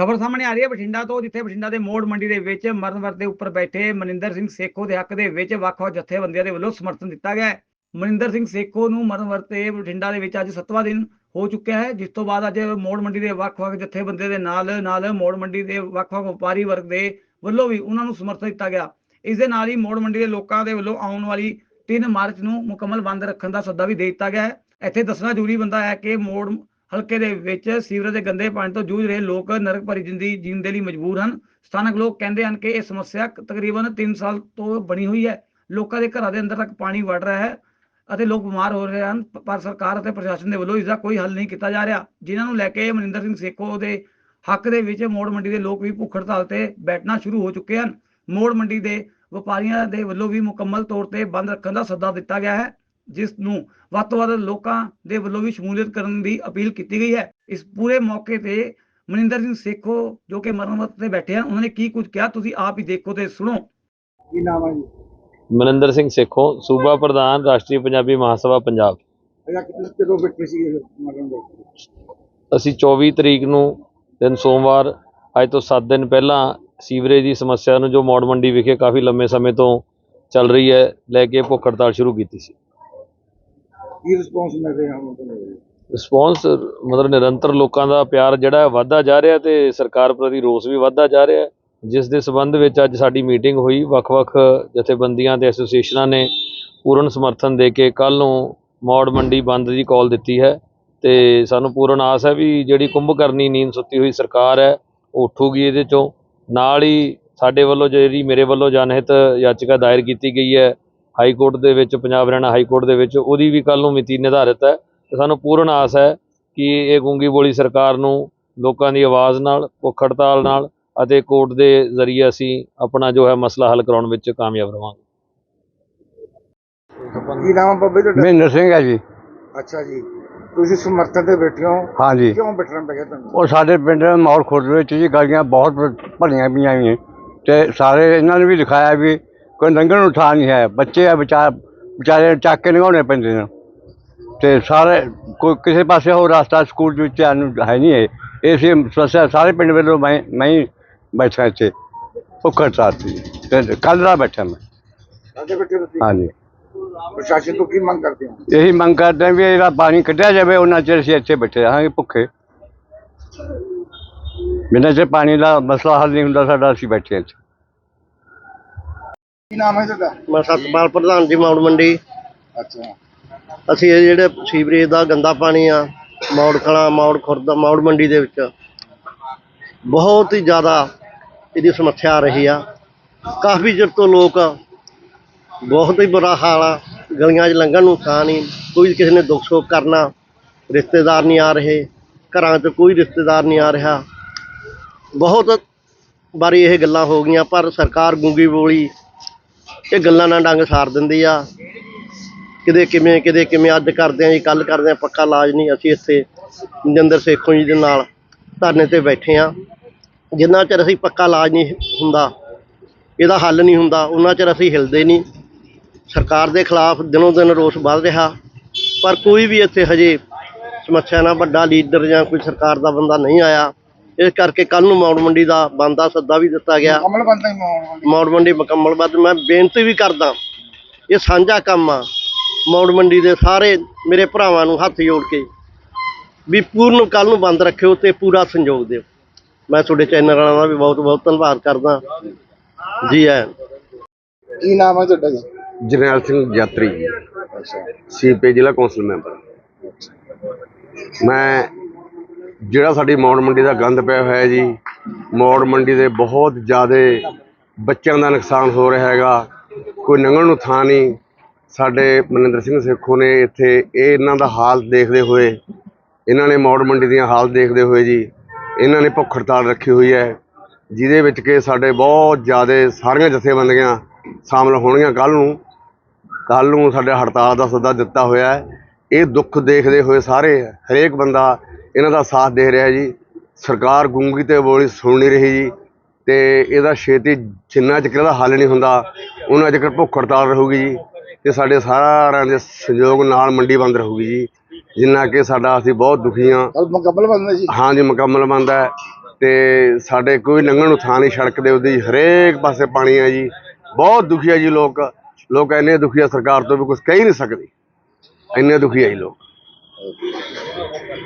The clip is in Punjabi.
ਖਬਰ ਸਾਹਮਣੇ ਆ ਰਹੀ ਹੈ, ਬਠਿੰਡਾ ਤੋਂ, ਜਿੱਥੇ ਬਠਿੰਡਾ ਦੇ ਮੋੜ ਮੰਡੀ ਦੇ ਵਿੱਚ ਮਰਨ ਵਰਤ ਦੇ ਉੱਪਰ ਬੈਠੇ ਮਨਿੰਦਰ ਸਿੰਘ ਸੇਖੋ ਦੇ ਹੱਕ ਦੇ ਵਿੱਚ ਵੱਖ-ਵੱਖ ਜਥੇਬੰਦੀਆਂ ਦੇ ਵੱਲੋਂ ਸਮਰਥਨ ਦਿੱਤਾ ਗਿਆ ਮਨਿੰਦਰ ਸਿੰਘ ਸੇਖੋ ਨੂੰ ਮਰਨ ਵਰਤ ਤੇ ਬਠਿੰਡਾ ਦੇ ਵਿੱਚ ਅੱਜ 7ਵਾਂ ਦਿਨ ਹੋ ਚੁੱਕਿਆ ਹੈ, ਜਿਸ ਤੋਂ ਬਾਅਦ ਅੱਜ ਮੋੜ ਮੰਡੀ ਦੇ ਵੱਖ-ਵੱਖ ਜਥੇਬੰਦੀਆਂ ਦੇ ਨਾਲ ਨਾਲ ਮੋੜ ਮੰਡੀ ਦੇ ਵੱਖ-ਵੱਖ ਵਪਾਰੀ ਵਰਗ ਦੇ ਵੱਲੋਂ ਵੀ ਉਹਨਾਂ ਨੂੰ ਸਮਰਥਨ ਦਿੱਤਾ ਗਿਆ। ਇਸ ਦੇ ਨਾਲ ਹੀ ਮੋੜ ਮੰਡੀ ਦੇ ਲੋਕਾਂ ਦੇ ਵੱਲੋਂ ਆਉਣ ਵਾਲੀ 3 ਮਾਰਚ ਨੂੰ ਮੁਕੰਮਲ ਬੰਦ ਰੱਖਣ ਦਾ ਸੱਦਾ ਵੀ ਦੇ ਦਿੱਤਾ ਗਿਆ ਹੈ। ਇੱਥੇ ਦੱਸਣਾ ਜ਼ਰੂਰੀ ਬੰਦਾ ਹੈ ਕਿ ਮੋੜ ਹਲਕੇ ਦੇ ਵਿੱਚ ਸੀਵਰੇਜ ਦੇ ਗੰਦੇ ਪਾਣੀ ਤੋਂ ਜੂਝ ਰਹੇ ਲੋਕ ਨਰਕ ਭਰੀ ਜ਼ਿੰਦਗੀ ਜੀਣ ਦੇ ਲਈ ਮਜਬੂਰ ਹਨ। ਸਥਾਨਕ ਲੋਕ ਕਹਿੰਦੇ ਹਨ ਕਿ ਇਹ ਸਮੱਸਿਆ ਤਕਰੀਬਨ 3 ਸਾਲ ਤੋਂ ਬਣੀ ਹੋਈ ਹੈ। ਲੋਕਾਂ ਦੇ ਘਰਾਂ ਦੇ ਅੰਦਰ ਤੱਕ ਪਾਣੀ ਵੜ ਰਿਹਾ ਹੈ ਅਤੇ ਲੋਕ ਬਿਮਾਰ ਹੋ ਰਹੇ ਹਨ। ਪਰ ਸਰਕਾਰ ਅਤੇ ਪ੍ਰਸ਼ਾਸਨ ਦੇ ਵੱਲੋਂ ਇਸ ਦਾ ਕੋਈ ਹੱਲ ਨਹੀਂ ਕੀਤਾ ਜਾ ਰਿਹਾ। ਜਿਨ੍ਹਾਂ ਨੂੰ ਲੈ ਕੇ ਮਨਿੰਦਰ ਸਿੰਘ ਸੇਖੋ ਦੇ ਹੱਕ ਦੇ ਵਿੱਚ ਮੋੜ ਮੰਡੀ ਦੇ ਲੋਕ ਵੀ ਭੁੱਖ ਹੜਤਾਲ ਤੇ ਬੈਠਣਾ ਸ਼ੁਰੂ ਹੋ ਚੁੱਕੇ ਹਨ। ਮੋੜ ਮੰਡੀ ਦੇ ਵਪਾਰੀਆਂ ਦੇ ਵੱਲੋਂ ਵੀ ਮੁਕੰਮਲ ਤੌਰ ਤੇ ਬੰਦ ਰੱਖਣ ਦਾ ਸੱਦਾ ਦਿੱਤਾ ਗਿਆ ਹੈ। ਜਿਸ ਨੂੰ ਵੱਧ ਤੋਂ ਵੱਧ ਲੋਕਾਂ ਦੇ ਵੱਲੋਂ ਵੀ ਸ਼ਮੂਲੀਅਤ ਕਰਨ ਦੀ ਅਪੀਲ ਕੀਤੀ ਗਈ ਹੈ। ਇਸ ਪੂਰੇ ਮੌਕੇ ਤੇ ਮਨਿੰਦਰ ਸਿੰਘ ਸੇਖੋ ਜੋ ਕਿ ਮਰਮਤ ਤੇ ਬੈਠੇ ਹਨ ਉਹਨਾਂ ਨੇ ਕੀ ਕੁਝ ਕਿਹਾ? ਤੁਸੀਂ ਆਪ ਹੀ ਦੇਖੋ ਤੇ ਸੁਣੋ। ਕੀ ਨਾਮ ਹੈ ਜੀ? ਮਨਿੰਦਰ ਸਿੰਘ ਸੇਖੋਂ ਸੂਬਾ ਪ੍ਰਧਾਨ ਰਾਸ਼ਟਰੀ ਪੰਜਾਬੀ ਮਹਾਸਭਾ ਪੰਜਾਬ। ਅਸੀਂ 24 ਤਰੀਕ ਨੂੰ ਦਿਨ ਸੋਮਵਾਰ ਅੱਜ ਤੋਂ 7 ਦਿਨ ਪਹਿਲਾਂ ਸੀਵਰੇਜ ਦੀ ਸਮੱਸਿਆ ਨੂੰ ਜੋ ਮੌੜ ਮੰਡੀ ਵਿਖੇ ਕਾਫੀ ਲੰਮੇ ਸਮੇਂ ਤੋਂ ਚੱਲ ਰਹੀ ਹੈ ਲੈ ਕੇ ਭੁੱਖ ਹੜਤਾਲ ਸ਼ੁਰੂ ਕੀਤੀ ਸੀ। ਕੀ ਰਿਸਪੌਂਸ ਮਿਲ ਰਿਹਾ ਹੁਣ ਤੋਂ ਰਿਸਪੌਂਸ ਮਤਲਬ ਨਿਰੰਤਰ ਲੋਕਾਂ ਦਾ ਪਿਆਰ ਜਿਹੜਾ ਹੈ ਵੱਧਦਾ ਜਾ ਰਿਹਾ ਤੇ ਸਰਕਾਰ ਪ੍ਰਤੀ ਰੋਸ ਵੀ ਵੱਧਦਾ ਜਾ ਰਿਹਾ ਜਿਸ ਦੇ ਸਬੰਧ ਵਿੱਚ ਅੱਜ ਸਾਡੀ ਮੀਟਿੰਗ ਹੋਈ। ਵੱਖ-ਵੱਖ ਜਥੇਬੰਦੀਆਂ ਤੇ ਐਸੋਸੀਏਸ਼ਨਾਂ ਨੇ ਪੂਰਨ ਸਮਰਥਨ ਦੇ ਕੇ ਕੱਲ ਨੂੰ ਮੌੜ ਮੰਡੀ ਬੰਦ ਦੀ ਕਾਲ ਦਿੱਤੀ ਹੈ ਤੇ ਸਾਨੂੰ ਪੂਰਨ ਆਸ ਹੈ ਵੀ ਜਿਹੜੀ ਕੁੰਭਕਰਨੀ ਨੀਂਦ ਸੁੱਤੀ ਹੋਈ ਸਰਕਾਰ ਹੈ, ਉਹ ਉੱਠੂਗੀ ਇਹਦੇ ਚੋਂ। ਨਾਲ ਹੀ ਸਾਡੇ ਵੱਲੋਂ ਜਿਹੜੀ ਮੇਰੇ ਵੱਲੋਂ ਜਨਹਿਤ ਯਾਚਿਕਾ ਦਾਇਰ ਕੀਤੀ ਗਈ ਹੈ ਹਾਈ ਕੋਰਟ ਦੇ ਵਿੱਚ ਪੰਜਾਬ ਹਰਿਆਣਾ ਹਾਈ ਕੋਰਟ ਦੇ ਵਿੱਚ ਉਹਦੀ ਵੀ ਕੱਲ ਨੂੰ ਮਿਤੀ ਨਿਰਧਾਰਿਤ ਹੈ। ਤੇ ਸਾਨੂੰ ਪੂਰਨ ਆਸ ਹੈ ਕਿ ਇਹ ਗੂੰਗੀ ਬੋਲੀ ਸਰਕਾਰ ਨੂੰ ਲੋਕਾਂ ਦੀ ਆਵਾਜ਼ ਨਾਲ ਭੁੱਖ ਹੜਤਾਲ ਨਾਲ ਅਤੇ ਕੋਰਟ ਦੇ ਜ਼ਰੀਏ ਅਸੀਂ ਆਪਣਾ ਜੋ ਹੈ ਮਸਲਾ ਹੱਲ ਕਰਾਉਣ ਵਿੱਚ ਕਾਮਯਾਬ ਰਵਾਂਗੇ। ਕੀ ਨਾਮ ਹੈ ਬੱਬੇ ਤੁਹਾਡਾ? ਮਹਿੰਦਰ ਸਿੰਘ ਹੈ ਜੀ। ਅੱਛਾ ਜੀ। ਤੁਸੀਂ ਸਮਰਥਨ ਤੇ ਬੈਠੇ ਹੋ? ਹਾਂਜੀ ਕਿਉਂ ਬੈਠਣਾ ਪੈ ਗਿਆ ਤੁਹਾਨੂੰ ਉਹ ਸਾਡੇ ਪਿੰਡ ਮੌੜ ਖੁਰਦ ਵਿੱਚ ਜੀ ਗਲੀਆਂ ਬਹੁਤ ਭਰੀਆਂ ਪਈਆਂ ਹੋਈਆਂ। ਤੇ ਸਾਰੇ ਇਹਨਾਂ ਨੇ ਵੀ ਦਿਖਾਇਆ ਵੀ ਕੋਈ ਲੰਘਣ ਨੂੰ ਥਾਂ ਨਹੀਂ ਹੈ। ਬੱਚੇ ਆ ਵਿਚਾਰ ਵਿਚਾਰੇ ਚੱਕ ਕੇ ਲੰਘਾਉਣੇ ਪੈਂਦੇ ਨੇ। ਤੇ ਸਾਰੇ ਕੋਈ ਕਿਸੇ ਪਾਸੇ ਹੋਰ ਰਸਤਾ ਸਕੂਲ ਵਿੱਚ ਆਉਣ ਨੂੰ ਹੈ ਨਹੀਂ ਇਹ। ਇਹ ਸੀ ਸਮੱਸਿਆ ਸਾਰੇ ਪਿੰਡ ਵੱਲੋਂ ਮੈਂ ਮੈਂ ਹੀ ਬੈਠਾ ਇੱਥੇ। ਭੁੱਖ ਹੜਤਾਲ ਸੀ ਤੇ ਕੱਲ੍ਹ ਦਾ ਬੈਠਾ ਮੈਂ। ਹੋ ਹਾਂਜੀ। ਪ੍ਰਸ਼ਾਸਨ ਤੋਂ ਕੀ ਮੰਗ ਕਰਦੇ ਹੋ? ਇਹੀ ਮੰਗ ਕਰਦੇ ਹਾਂ ਵੀ ਇਹਦਾ ਪਾਣੀ ਕੱਢਿਆ ਜਾਵੇ ਉਹਨਾਂ ਚਿਰ ਅਸੀਂ ਇੱਥੇ ਬੈਠੇ ਰਹਾਂਗੇ ਭੁੱਖੇ। ਬਿਨਾਂ ਚਿਰ ਪਾਣੀ ਦਾ ਮਸਲਾ ਹੱਲ ਨਹੀਂ ਹੁੰਦਾ ਸਾਡਾ ਅਸੀਂ ਬੈਠੇ ਹਾਂ ਇੱਥੇ। ਕੀ ਨਾਮ ਹੈ ਤੁਹਾਡਾ? ਮੈਂ ਸਤਪਾਲ ਪ੍ਰਧਾਨ ਜੀ ਮੌੜ ਮੰਡੀ। ਅੱਛਾ। ਅਸੀਂ ਇਹ ਜਿਹੜੇ ਸੀਵਰੇਜ ਦਾ ਗੰਦਾ ਪਾਣੀ ਆ ਮੌੜ ਕਲਾਂ ਮੌੜ ਖੁਰਦ ਮੌੜ ਮੰਡੀ ਦੇ ਵਿੱਚ ਬਹੁਤ ਹੀ ਜ਼ਿਆਦਾ ਇਹਦੀ ਸਮੱਸਿਆ ਆ ਰਹੀ ਆ। ਕਾਫੀ ਚਿਰ ਤੋਂ ਲੋਕ ਬਹੁਤ ਹੀ ਬੁਰਾ ਹਾਲ ਆ ਗਲੀਆਂ 'ਚ ਲੰਘਣ ਨੂੰ ਥਾਂ ਨਹੀਂ ਕੋਈ ਕਿਸੇ ਨੇ ਦੁੱਖ ਸੁੱਖ ਕਰਨਾ ਰਿਸ਼ਤੇਦਾਰ ਨਹੀਂ ਆ ਰਹੇ ਘਰਾਂ 'ਚ ਕੋਈ ਰਿਸ਼ਤੇਦਾਰ ਨਹੀਂ ਆ ਰਿਹਾ। ਬਹੁਤ ਵਾਰੀ ਇਹ ਗੱਲਾਂ ਹੋ ਗਈਆਂ ਪਰ ਸਰਕਾਰ ਗੂੰਗੀ ਬੋਲੀ ਇਹ ਗੱਲਾਂ ਨਾਲ ਡੰਗ ਸਾਰ ਦਿੰਦੀ ਆ। ਕਿਤੇ ਕਿਵੇਂ ਕਿਤੇ ਕਿਵੇਂ ਅੱਜ ਕਰਦੇ ਆ ਜੀ ਕੱਲ ਕਰਦੇ ਆ, ਪੱਕਾ ਇਲਾਜ ਨਹੀਂ ਅਸੀਂ ਇੱਥੇ ਮਨਜਿੰਦਰ ਸੇਖੋਂ ਜੀ ਦੇ ਨਾਲ ਧਰਨੇ ਤੇ ਬੈਠੇ ਆ। ਜਿੰਨਾ ਚਿਰ ਅਸੀਂ ਪੱਕਾ ਇਲਾਜ ਨਹੀਂ ਹੁੰਦਾ, ਇਹਦਾ ਹੱਲ ਨਹੀਂ ਹੁੰਦਾ, ਉਹਨਾਂ ਚਿਰ ਅਸੀਂ ਹਿਲਦੇ ਨਹੀਂ। ਸਰਕਾਰ ਦੇ ਖਿਲਾਫ ਦਿਨੋਂ ਦਿਨ ਰੋਸ ਵੱਧ ਰਿਹਾ, ਪਰ ਕੋਈ ਵੀ ਇੱਥੇ ਹਜੇ ਸਮੱਸਿਆ ਨਾਲ ਵੱਡਾ ਲੀਡਰ ਜਾਂ ਕੋਈ ਸਰਕਾਰ ਦਾ ਬੰਦਾ ਨਹੀਂ ਆਇਆ। ਇਸ ਕਰਕੇ ਕੱਲ ਨੂੰ ਮੌੜ ਮੰਡੀ ਦਾ ਬੰਦ ਦਾ ਸੱਦਾ ਵੀ ਦਿੱਤਾ ਗਿਆ। ਕਮਲ ਬੰਦਾ ਹੀ ਮੌੜ ਮੰਡੀ। ਮੁਕੰਮਲ ਬਾਅਦ ਮੈਂ ਬੇਨਤੀ ਵੀ ਕਰਦਾ ਇਹ ਸਾਂਝਾ ਕੰਮ ਆ ਮੌੜ ਮੰਡੀ ਦੇ ਸਾਰੇ ਮੇਰੇ ਭਰਾਵਾਂ ਨੂੰ ਹੱਥ ਜੋੜ ਕੇ ਵੀ ਪੂਰਨ ਕੱਲ ਨੂੰ ਬੰਦ ਰੱਖਿਓ ਤੇ ਪੂਰਾ ਸੰਯੋਗ ਦਿਓ। ਮੈਂ ਤੁਹਾਡੇ ਚੈਨਲ ਵਾਲਿਆਂ ਦਾ ਵੀ ਬਹੁਤ ਬਹੁਤ ਧੰਨਵਾਦ ਕਰਦਾ। ਜੀ ਐ ਕੀ ਨਾਮ ਹੈ ਤੁਹਾਡਾ ਜੀ? ਜਰਨੈਲ ਸਿੰਘ ਯਾਤਰੀ। ਸੀਪੀ ਜ਼ਿਲ੍ਹਾ ਕੌਂਸਲ ਮੈਂਬਰ। ਮੈਂ ਜਿਹੜਾ ਸਾਡੀ ਮੌੜ ਮੰਡੀ ਦਾ ਗੰਦ ਪਿਆ ਹੋਇਆ ਜੀ, ਮੌੜ ਮੰਡੀ ਦੇ ਬਹੁਤ ਜ਼ਿਆਦਾ ਬੱਚਿਆਂ ਦਾ ਨੁਕਸਾਨ ਹੋ ਰਿਹਾ ਹੈਗਾ। ਕੋਈ ਨੰਗਣ ਨੂੰ ਥਾਂ ਨਹੀਂ। ਸਾਡੇ ਮਨਿੰਦਰ ਸਿੰਘ ਸੇਖੋ ਨੇ ਇੱਥੇ ਇਹ ਇਹਨਾਂ ਦਾ ਹਾਲ ਦੇਖਦੇ ਹੋਏ, ਇਹਨਾਂ ਨੇ ਮੌੜ ਮੰਡੀ ਦੀਆਂ ਹਾਲ ਦੇਖਦੇ ਹੋਏ ਜੀ, ਇਹਨਾਂ ਨੇ ਭੁੱਖ ਹੜਤਾਲ ਰੱਖੀ ਹੋਈ ਹੈ, ਜਿਹਦੇ ਵਿੱਚ ਕਿ ਸਾਡੇ ਬਹੁਤ ਜ਼ਿਆਦਾ ਸਾਰੀਆਂ ਜਥੇਬੰਦੀਆਂ ਸ਼ਾਮਲ ਹੋਣਗੀਆਂ ਕੱਲ ਨੂੰ। ਕੱਲ ਨੂੰ ਸਾਡੇ ਹੜਤਾਲ ਦਾ ਸੱਦਾ ਦਿੱਤਾ ਹੋਇਆ ਹੈ। ਇਹ ਦੁੱਖ ਦੇਖਦੇ ਹੋਏ ਸਾਰੇ ਹਰੇਕ ਬੰਦਾ ਇਹਨਾਂ ਦਾ ਸਾਥ ਦੇ ਰਿਹਾ ਜੀ। ਸਰਕਾਰ ਗੂੰਗੀ ਤੇ ਬੋਲੀ ਸੁਣ ਨਹੀਂ ਰਹੀ ਜੀ ਤੇ ਇਹਦਾ ਛੇਤੀ ਜਿੰਨਾ ਚਿਰ ਇਹਦਾ ਹੱਲ ਨਹੀਂ ਹੁੰਦਾ ਉਹਨਾਂ ਚਿਰ ਭੁੱਖ ਹੜਤਾਲ ਰਹੂਗੀ ਜੀ ਤੇ ਸਾਡੇ ਸਾਰਿਆਂ ਦੇ ਸਹਿਯੋਗ ਨਾਲ ਮੰਡੀ ਬੰਦ ਰਹੂਗੀ ਜੀ। ਜਿੰਨਾ ਕਿ ਸਾਡਾ ਅਸੀਂ ਬਹੁਤ ਦੁਖੀ ਹਾਂ। ਮੁਕੰਮਲ ਬੰਦਾ ਜੀ। ਹਾਂ ਜੀ ਮੁਕੰਮਲ ਬੰਦ ਹੈ ਤੇ ਸਾਡੇ ਕੋਈ ਲੰਘਣ ਨੂੰ ਥਾਂ ਨਹੀਂ ਸੜਕ ਦੇ ਉਹਦੀ ਹਰੇਕ ਪਾਸੇ ਪਾਣੀ ਹੈ ਜੀ। ਬਹੁਤ ਦੁਖੀ ਹੈ ਜੀ ਲੋਕ। ਲੋਕ ਇੰਨੇ ਦੁਖੀ ਆ ਸਰਕਾਰ ਤੋਂ ਵੀ ਕੁਝ ਕਹਿ ਨਹੀਂ ਸਕਦੇ। ਇੰਨੇ ਦੁਖੀ ਹੈ ਜੀ ਲੋਕ।